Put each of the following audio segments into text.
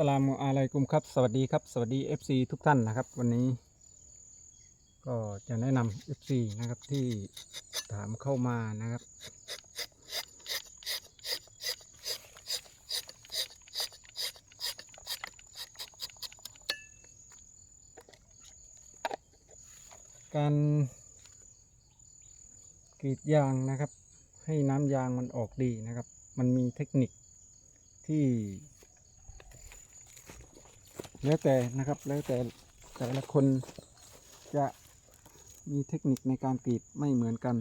สลามุอะลัยกุมครับ สวัสดีครับ สวัสดี FC ทุกท่านนะครับ วันนี้ก็จะแนะนำ FC นะครับที่ถามเข้ามานะครับ การกรีดยางนะครับ ให้น้ำยางมันออกดีนะครับ มันมีเทคนิคที่ แล้วแต่นะครับแล้วแต่แต่ละคนจะมีเทคนิคในการกรีดไม่เหมือนกัน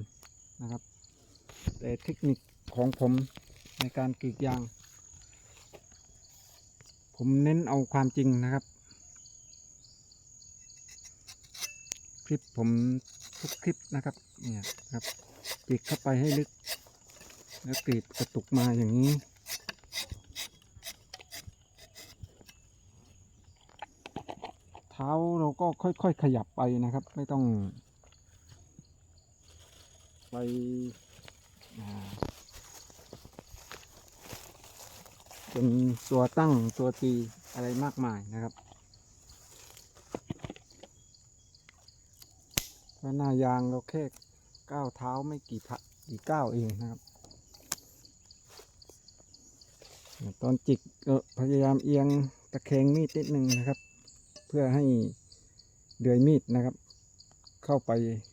นะครับ แต่เทคนิคของผมในการกรีดยาง ผมเน้นเอาความจริงนะครับ คลิปผมทุกคลิปนะครับเนี่ยครับกรีดเข้าไปให้ลึก แล้วกรีดกระตุกมาอย่างนี้ เท้าเราก็ค่อยๆขยับไปนะครับ ไม่ต้อง ไปเป็นตัวตั้งตัวตีอะไรมากมายนะครับเพราะหน้ายางเราแค่ก้าวเท้าไม่กี่พะกี่ก้าวเองนะครับ ตอนจิกก็พยายามเอียงตะแคงมีดนิดนึงนะครับ พื่อให้เดือยมีดนะครับ เข้าไป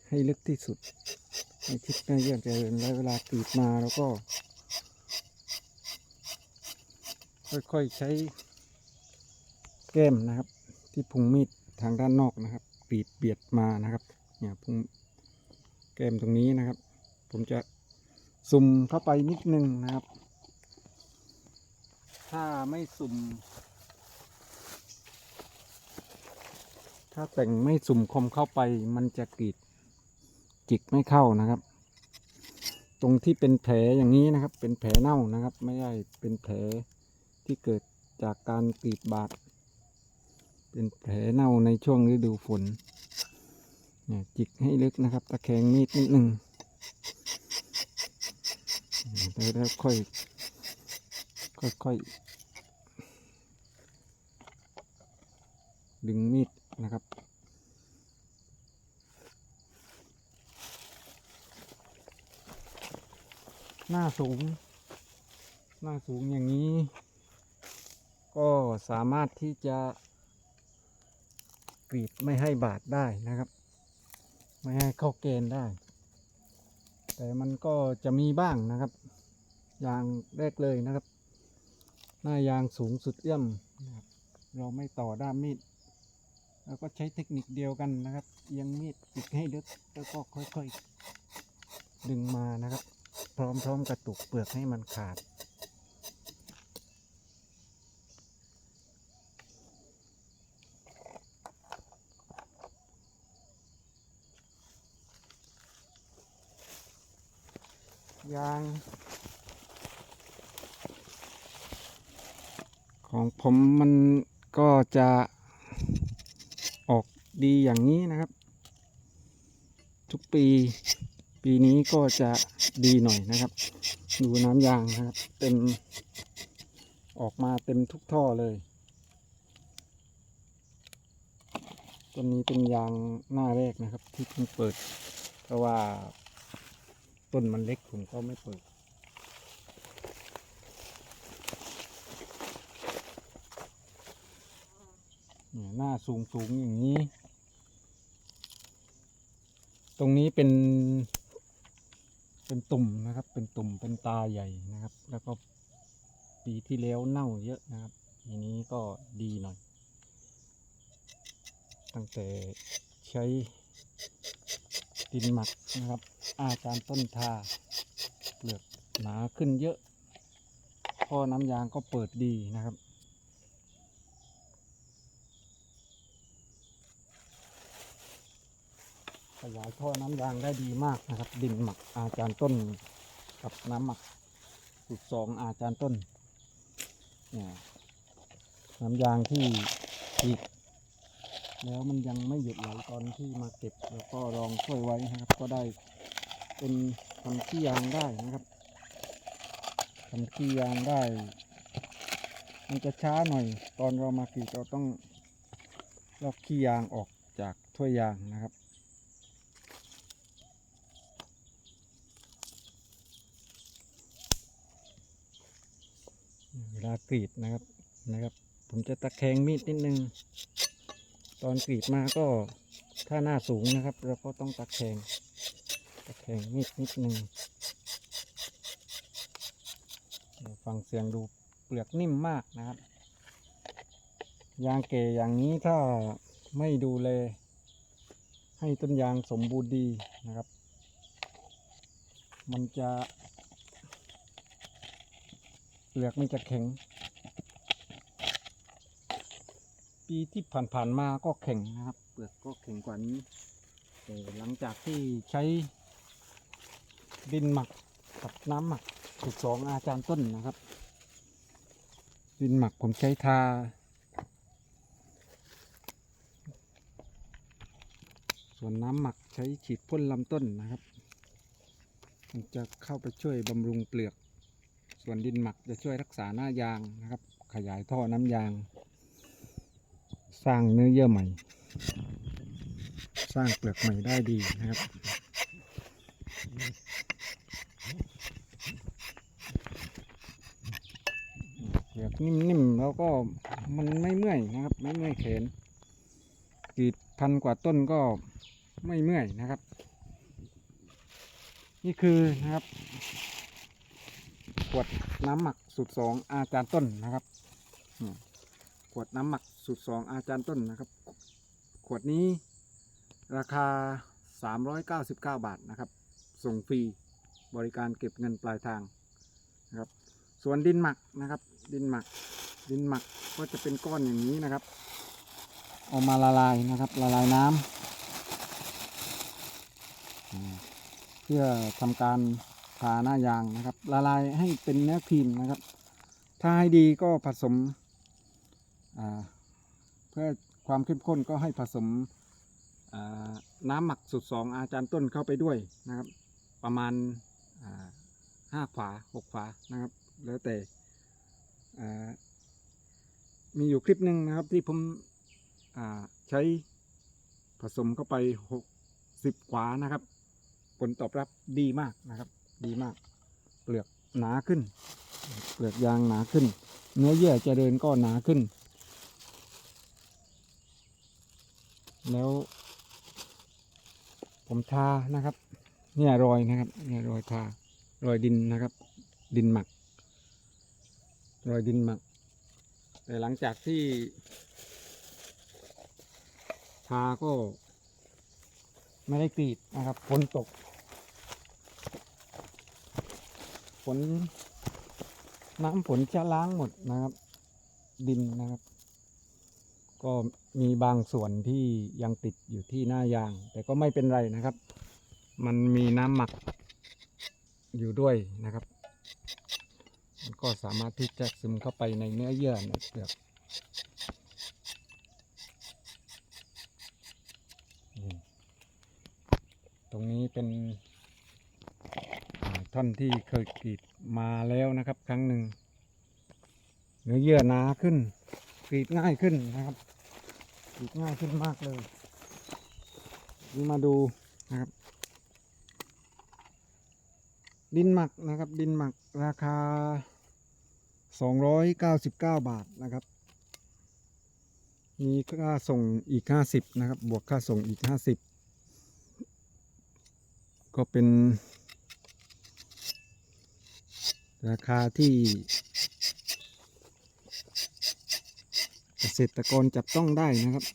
ให้ลึกที่สุดให้ชิดเนื้เยื่อเจริญแล้วเวลากรีดมาแล้วก็ ค่อยๆใช้แก้มนะครับ ที่พุงมีดทางด้านนอกนะครับกรีดเบียดมานะครับเนี่ยพุงแก้มตรงนี้นะครับ ผมจะซุ่มเข้าไปนิดนึงนะครับ ถ้าไม่สุ่ม ถ้าแต่งไม่สุ่มคมเข้าไปมันจะกรีดจิกไม่เข้านะครับ ตรงที่เป็นแผลอย่างนี้นะครับ เป็นแผลเน่านะครับ ไม่ใช่เป็นแผลที่เกิดจากการกรีดบาดเป็นแผลเน่าในช่วงฤดูฝนเนี่ยจิกให้ลึกนะครับ ตะแคงมีดนิดหนึ่งแล้วค่อยค่อย ดึงมีด นะครับ หน้าสูง หน้าสูงอย่างนี้ ก็สามารถที่จะกรีดไม่ให้บาดได้นะครับ ไม่ให้เข้าเกณฑ์ได้ แต่มันก็จะมีบ้างนะครับ อย่างแรกเลยนะครับ หน้ายางสูงสุดเอื้อมนะครับเราไม่ต่อด้ามมีด แล้วก็ใช้เทคนิคเดียวกันนะครับเอียงมีดปิดให้ลึกแล้วก็ค่อยๆ ดึงมานะครับ พร้อมๆกระตุกเปลือกให้มันขาด ยาง ของผมมันก็จะ ดีอย่างนี้นะครับ ทุกปี ปีนี้ก็จะดีหน่อยนะครับ ดูน้ำยางนะครับ เต็ม ออกมาเต็มทุกท่อเลยต้นนี้เป็นยางหน้าแรกนะครับ ที่เพิ่งเปิด เพราะว่าต้นมันเล็กผมก็ไม่เปิดหน้าสูงสูงอย่างนี้ ตรงนี้เป็น เป็นตุ่มนะครับ เป็นตุ่มเป็นตาใหญ่นะครับ แล้วก็ปีที่แล้วเน่าเยอะนะครับทีนี้ก็ดีหน่อย ตั้งแต่ใช้ดินหมักนะครับ อาจารย์ต้นทาเปลือกหนาขึ้นเยอะพ่อน้ำยางก็เปิดดีนะครับ ขยาย ท่อน้ำยางได้ดีมากนะครับ ดินหมักอาจารย์ต้นกับน้ำหมักสูตรสองอาจารย์ต้นเนี่ยน้ำยางที่อีกแล้วมันยังไม่หยุดไหลตอนที่มาเก็บ แล้วก็ลองช่วยไว้นะครับ ก็ได้เป็นทำขี้ยางได้นะครับทำขี้ยางได้ มันจะช้าหน่อย ตอนเรามากรีดเราต้องลอกขี้ยางออกจากถ้วยยางนะครับ ลากรีดนะครับนะครับ ผมจะตะแคงมีดนิดนึง ตอนกรีดมาก็ถ้าหน้าสูงนะครับเราก็ต้องตะแคงตะแคงมีดนิดนึงฟังเสียงดูเปลือกนิ่มมากนะครับ ยางเก่อย่างนี้ถ้าไม่ดูแลให้ต้นยางสมบูรณ์ดีนะครับ มันจะ เปลือกมันจะแข็ง ปีที่ผ่านๆมาก็แข็งนะครับ เปลือกก็แข็งกว่านี้แต่หลังจากที่ใช้ดินหมักกับน้ำหมักสูตรสองอาจารย์ต้นนะครับ ดินหมักผมใช้ทาส่วนน้ำหมักใช้ฉีดพ่นลำต้นนะครับ มันจะเข้าไปช่วยบำรุงเปลือก ส่วนดินหมักจะช่วยรักษาหน้ายางนะครับ ขยายท่อน้ำยาง สร้างเนื้อเยื่อใหม่ สร้างเปลือกใหม่ได้ดีนะครับเปลือกนิ่มๆแล้วก็มันไม่เมื่อยนะครับ ไม่เมื่อยแขนกรีดพันกว่าต้นก็ไม่เมื่อยนะครับ นี่คือนะครับ ขวดน้ำหมักสูตรสองอาจารย์ต้นนะครับขวดน้ำหมักสูตรสองอาจารย์ต้นนะครับ ขวดนี้ราคา 399 บาทนะครับ ส่งฟรีบริการเก็บเงินปลายทางนะครับ ส่วนดินหมักนะครับ ดินหมัก ดินหมักก็จะเป็นก้อนอย่างนี้นะครับ เอามาละลายนะครับ ละลายน้ำเพื่อทำการ ทาหน้ายางนะครับ ละลายให้เป็นเนื้อครีมนะครับ ถ้าให้ดีก็ผสมเพื่อความเข้มข้นก็ให้ผสมน้ำหมักสูตรสองอาจารย์ต้นเข้าไปด้วยนะครับ ประมาณห้าฝาหกฝานะครับ แล้วแต่มีอยู่คลิปหนึ่งนะครับที่ผมใช้ผสมเข้าไปหกสิบฝานะครับ ผลตอบรับดีมากนะครับ ดีมาก เปลือกหนาขึ้น เปลือกยางหนาขึ้น เนื้อเยื่อจะเจริญก็หนาขึ้น แล้ว ผมทานะครับ เนี่ยรอยนะครับ เนี่ยรอยทารอยดินนะครับ ดินหมัก รอยดินหมัก แต่หลังจากที่ทาก็ไม่ได้กรีดนะครับฝนตก ฝน น้ำฝนจะล้างหมดนะครับ ดินนะครับ ก็มีบางส่วนที่ยังติดอยู่ที่หน้ายาง แต่ก็ไม่เป็นไรนะครับ มันมีน้ำหมักอยู่ด้วยนะครับมันก็สามารถที่จะซึมเข้าไปในเนื้อเยื่อในเปลือกตรงนี้เป็น อ่าท่อนที่เคยกรีดมาแล้วนะครับ ครั้งหนึ่งเนื้อเยื่อหนาขึ้นกรีดง่ายขึ้นนะครับกรีดง่ายขึ้นมากเลยมาดูนะครับ ดินหมักนะครับ ดินหมักราคา 299 บาทนะครับมีค่าส่งอีก 50 นะครับ บวกค่าส่งอีก 50 ก็เป็น ราคาที่เกษตรกรจับต้องได้นะครับ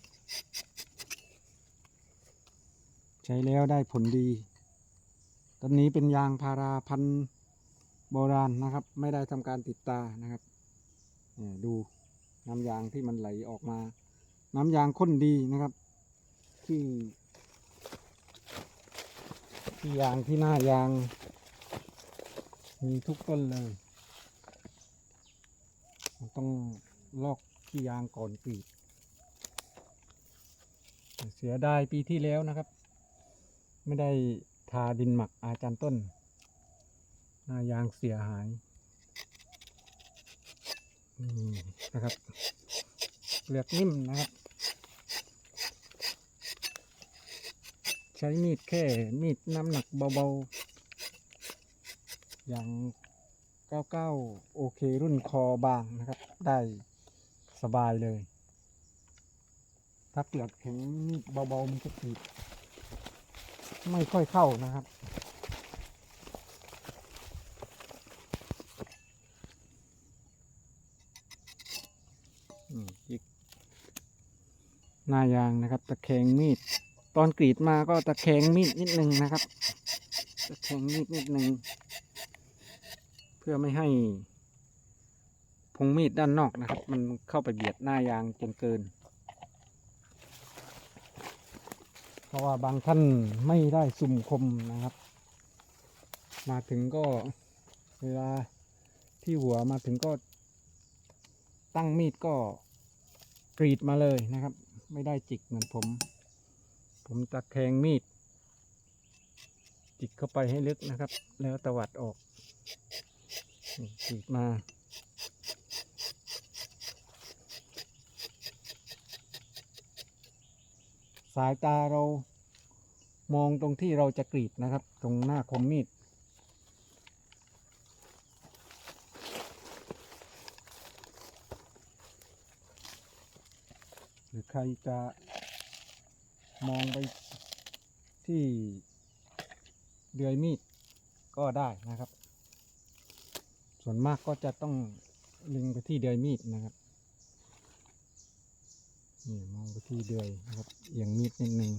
ใช้แล้วได้ผลดีต้นนี้เป็นยางพาราพันธุ์โบราณนะครับ ไม่ได้ทำการติดตานะครับดูน้ำยางที่มันไหลออกมา น้ำยางข้นดีนะครับ ที่ ที่ยางที่หน้ายาง มีทุกต้นเลย ต้องลอกขี้ยางก่อนกรีดเสียดายปีที่แล้วนะครับ ไม่ได้ทาดินหมักอาจารย์ต้น หน้ายางเสียหายนี่นะครับเปลือกนิ่มนะครับ ใช้มีดแค่มีดน้ำหนักเบาๆ อย่าง 99 โอเค รุ่นคอบางนะครับ ได้สบายเลย ถ้าเปลือกแข็งมีดเบาๆมันจะกรีดไม่ค่อยเข้านะครับอีกหน้ายางนะครับ ตะแคงมีด ตอนกรีดมาก็ตะแคงมีดนิดนึงนะครับ ตะแคงมีดนิดนึง พื่อไม่ให้พงมีดด้านนอกนะครับ มันเข้าไปเบียดหน้ายางจนเกิน เพราะว่าบางท่านไม่ได้สุ่มคมนะครับ มาถึงก็เวลาที่หัวมาถึงก็ตั้งมีดก็กรีดมาเลยนะครับ ไม่ได้จิกเหมือนผม ผมตะแคงมีด จิกเข้าไปให้ลึกนะครับ แล้วตวัดออก นี่กรีดมาสายตาเรามองตรงที่เราจะกรีดนะครับ ตรงหน้าคมมีดหรือใครจะมองไปที่เดือยมีดก็ได้นะครับ ส่วนมากก็จะต้องลิงไปที่เดือยมีดนะครับนี่มองไปที่เดือยนะครับเอียงมีดนิดนึง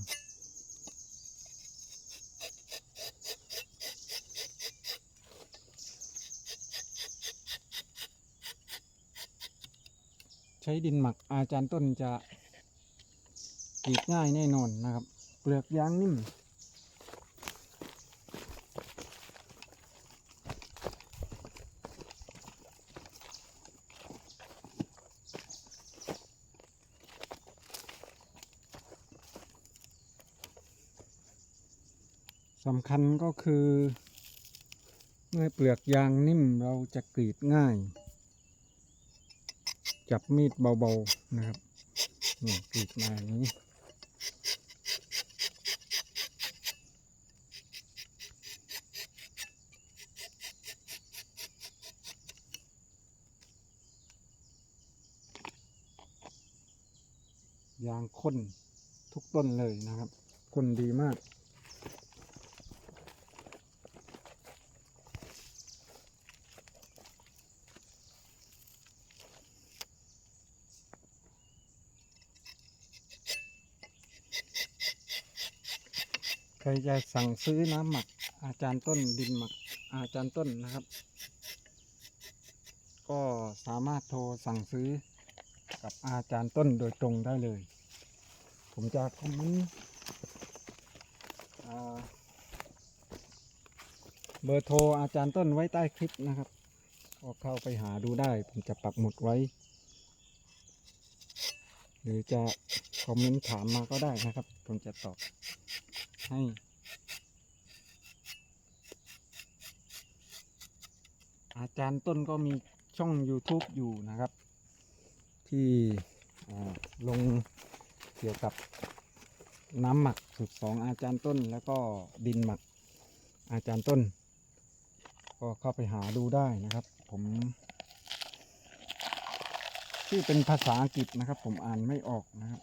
ใช้ดินหมักอาจารย์ต้นจะกรีดง่ายแน่นอนนะครับ เปลือกยางนิ่มำคัญก็คือ เมื่อเปลือกยางนิ่มเราจะกรีดง่าย จับมีดเบาๆนะครับนี่กรีดมาอย่างนี้ยางข้นทุกต้นเลยนะครับข้นดีมาก รจะสั่งซื้อน้ำหมัก อาจารย์ต้นดินหมัก อาจารย์ต้นนะครับ ก็สามารถโทรสั่งซื้อกับอาจารย์ต้นโดยตรงได้เลย ผมจะคอมเมนต์เบอร์โทรอาจารย์ต้นไว้ใต้คลิปนะครับ ก็เข้าไปหาดูได้ ผมจะปักหมุดไว้ หรือจะคอมเมนต์ถามมาก็ได้นะครับ ผมจะตอบ ให้ อาจารย์ต้นก็มีช่อง YouTube อยู่นะครับ ที่ลงเกี่ยวกับน้ำหมักสูตรสองอาจารย์ต้น แล้วก็ดินหมักอาจารย์ต้น ก็เข้าไปหาดูได้นะครับ ผมชื่อเป็นภาษาอังกฤษนะครับ ผมอ่านไม่ออกนะครับ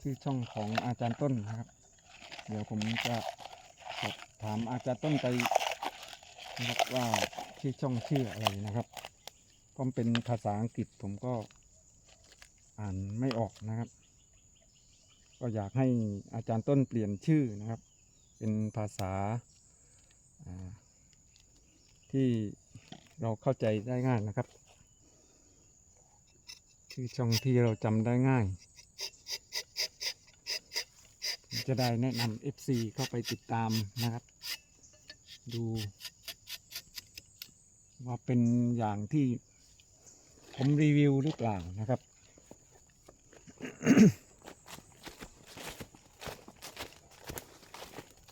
ชื่อช่องของอาจารย์ต้นนะครับ เดี๋ยวผมจะสอบถามอาจารย์ต้นไปนะครับว่าชื่อช่องชื่ออะไรนะครับเพราะมันเป็นภาษาอังกฤษผมก็อ่านไม่ออกนะครับ ก็อยากให้อาจารย์ต้นเปลี่ยนชื่อนะครับ เป็นภาษาที่เราเข้าใจได้ง่ายนะครับ ชื่อช่องที่เราจำได้ง่าย จะได้แนะนำ FC เข้าไปติดตามนะครับ ดู ว่าเป็นอย่างที่ผมรีวิวหรือเปล่านะครับ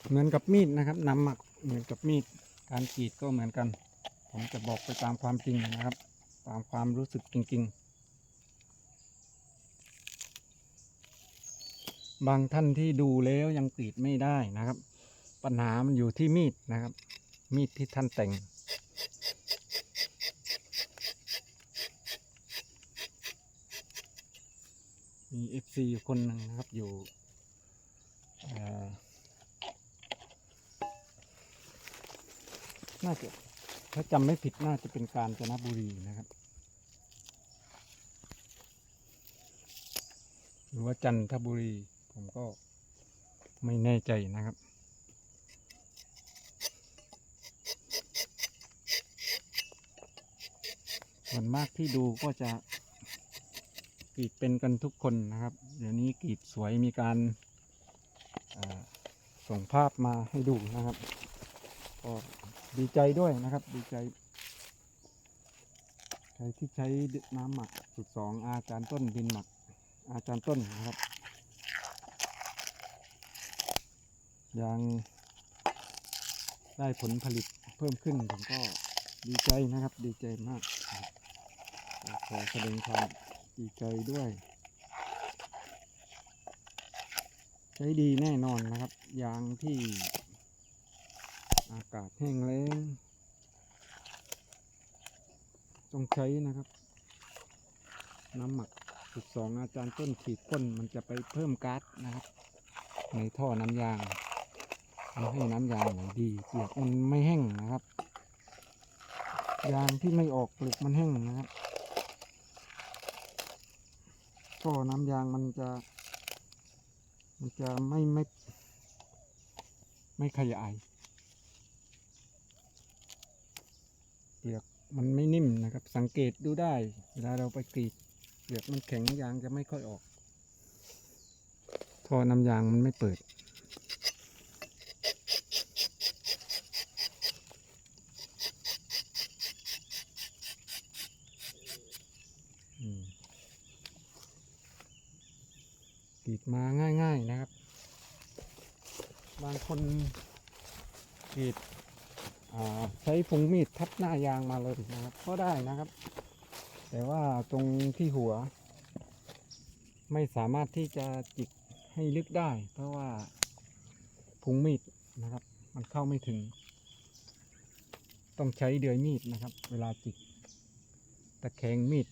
เหมือนกับมีดนะครับนำหมักเหมือนกับมีดการกรีดก็เหมือนกัน ผมจะบอกไปตามความจริงนะครับ ตามความรู้สึกจริง ๆ บางท่านที่ดูแล้วยังกรีดไม่ได้นะครับ ปัญหามันอยู่ที่มีดนะครับ มีดที่ท่านแต่ง มีเอฟซีคนหนึ่งนะครับอยู่น่าจะถ้าจำไม่ผิดน่าจะเป็นการจนบุรีนะครับ หรือว่าจันทบุรี ผมก็ไม่แน่ใจนะครับส่วนมากที่ดูก็จะกรีดเป็นกันทุกคนนะครับ เดี๋ยวนี้กรีดสวยมีการส่งภาพมาให้ดูนะครับก็ดีใจด้วยนะครับ ดีใจใครที่ใช้น้ำหมักสูตรสองอาจารย์ต้นดินหมักอาจารย์ต้นนะครับ ยังได้ผลผลิตเพิ่มขึ้นผมก็ดีใจนะครับ ดีใจมาก ขอแสดงความดีใจด้วย ใช้ดีแน่นอนนะครับ ยางที่อากาศแห้งแล้งต้องใช้นะครับ น้ำหมักสุดสองอาจารย์ต้นขีดก้นมันจะไปเพิ่มก๊าซนะครับ ในท่อน้ำยาง ทำให้น้ำยางดีเปลือกมันไม่แห้งนะครับ ยางที่ไม่ออกเปลือกมันแห้งนะครับท่อน้ำยางมันจะ มันจะไม่ไม่ ไม่ขยายเปลือกมันไม่นิ่มนะครับ สังเกตดูได้ เวลาเราไปกรีดเปลือกมันแข็งยางจะไม่ค่อยออกท่อน้ำยางมันไม่เปิด กรีดมาง่าย ๆนะครับ บางคนกรีดใช้ฝงมีดทับหน้ายางมาเลยนะครับ ก็ได้นะครับ แต่ว่าตรงที่หัว ไม่สามารถที่จะจิกให้ลึกได้ เพราะว่าพุงมีดนะครับ มันเข้าไม่ถึง ต้องใช้เดือยมีดนะครับ เวลาจิกตะแคงมีด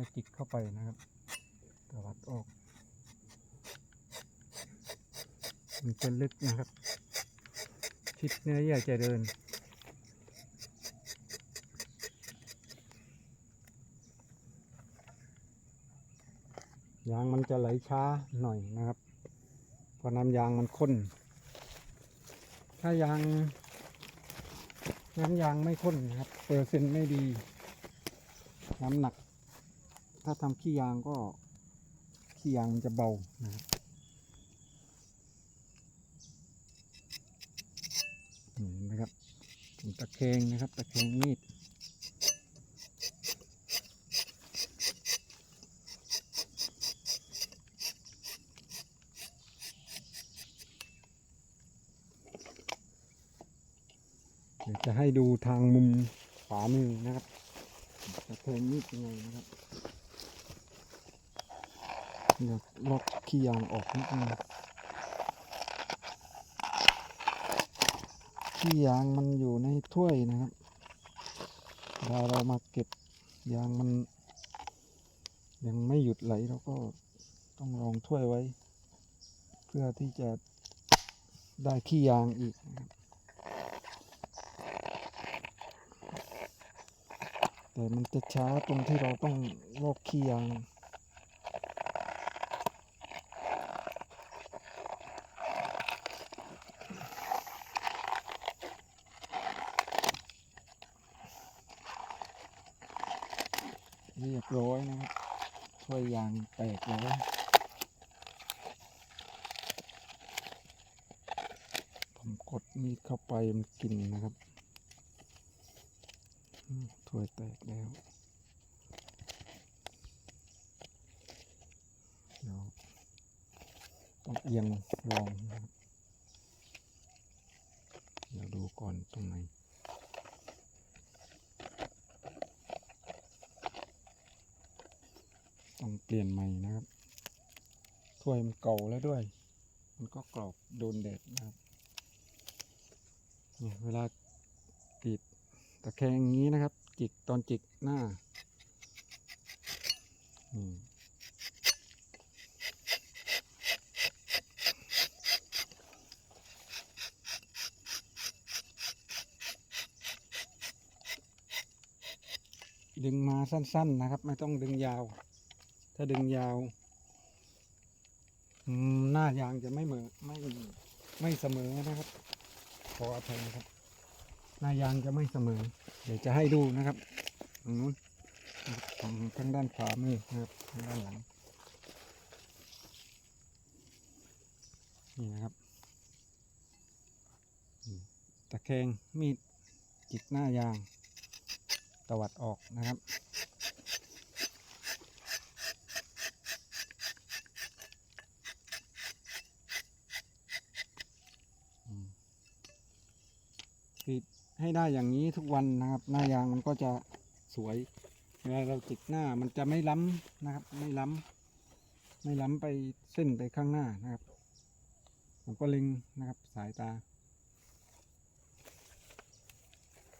แล้วจิกเข้าไปนะครับตวัดออกมันจะลึกนะครับ ชิดเนื้อเยื่อจะเดิน ยางมันจะไหลช้าหน่อยนะครับ เพราะน้ำยางมันข้น ถ้ายาง น้ำยางไม่ข้นนะครับ เปอร์เซ็นต์ไม่ดี น้ำหนัก ถ้าทำขี้ยางก็ขี้ยางมันจะเบานะครับนี่เห็นะครับผมตะแคงนะครับตะแคงมีดเดี๋ยวจะให้ดูทางมุมขวามือนะครับจะเพลงนิดยังไงนะครับ เดี๋ยวลอกขี้ยางออกนิดนึงขี้ยางมันอยู่ในถ้วยนะครับเวลาเรามาเก็บยางมัน ยังไม่หยุดไหลเราก็ต้องรองถ้วยไว้ เพื่อที่จะได้ขี้ยางอีกแต่มันจะช้าตรงที่เราต้องลอกขี้ยาง เรียบร้อยนะครับถ้วยยางแตกแล้วผมกดมีดเข้าไปมันกินนะครับถ้วยแตกแล้วเดี๋ยวต้องเอียงลองนะครับ เดี๋ยวดูก่อนตรงไหน ต้องเปลี่ยนใหม่นะครับ ถ้ วยมันเก่าแล้วด้วย มันก็กรอบโดนแดดนะครับเนี่ยเวลากรีดตะแคงอย่างนี้นะครับ จิกตอนจิกหน้าดึงมาสั้นๆนะครับ ไม่ต้องดึงยาว ถ้าดึงยาว หน้ายางจะไม่เหมือไม่ไม่เสมอนะครับ ขออภัยนะครับ หน้ายางจะไม่เสมอ เดี๋ยวจะให้ดูนะครับตรงนู้นนะครับทางทางด้านขวามือนะครับทางด้านหลังนี่นะครับตะแคงมีดจิกหน้ายางตวัดออกนะครับ รีดให้ได้อย่างนี้ทุกวันนะครับ หน้ายางมันก็จะสวยเวลาเราจิกหน้ามันจะไม่ล้ำนะครับ ไม่ล้ำไม่ล้ำไปเส้นไปข้างหน้านะครับผมก็เล็งนะครับสายตา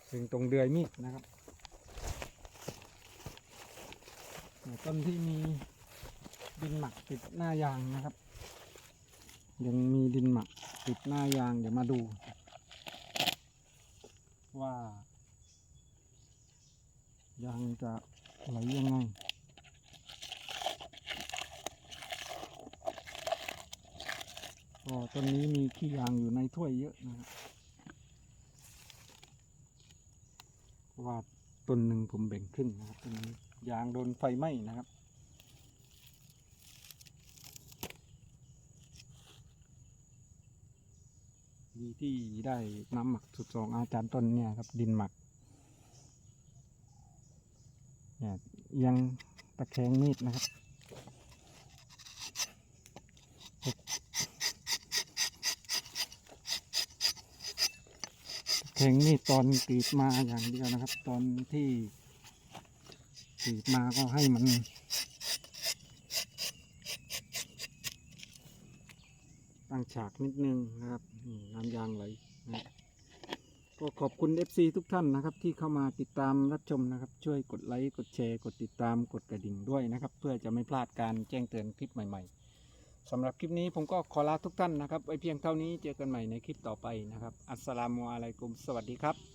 เล็งตรงเดือยมีดนะครับต้นที่มีดินหมักติดหน้ายางนะครับ ยังมีดินหมักติดหน้ายางเดี๋ยวมาดู ว่ายางจะไหลยังไงก็ต้นนี้มีขี้ยางอยู่ในถ้วยเยอะนะครับว่าต้นหนึ่งผมแบ่งครึ่งนะครับต้นนี้ยางโดนไฟไหม้นะครับ ที่ได้น้ำหมักสุดสองอาจารย์ต้นเนี่ยครับ ดินหมักเนี่ยยังตะแคงมีดนะครับตะแคงมีดตอนกรีดมาอย่างเดียวนะครับ ตอนที่กรีดมาก็ให้มัน ตั้ง ฉากนิดนึงนะครับน้ำยางไหลนะก็ขอบคุณ FC ทุกท่านนะครับ ที่เข้ามาติดตามรับชมนะครับ ช่วยกดไลค์กดแชร์ กดติดตามกดกระดิ่งด้วยนะครับ เพื่อจะไม่พลาดการแจ้งเตือนคลิปใหม่ๆสำหรับคลิปนี้ผมก็ขอลาทุกท่านนะครับไว้เพียงเท่านี้เจอกันใหม่ในคลิปต่อไปนะครับ อัสสลามุอะลัยกุมสวัสดีครับ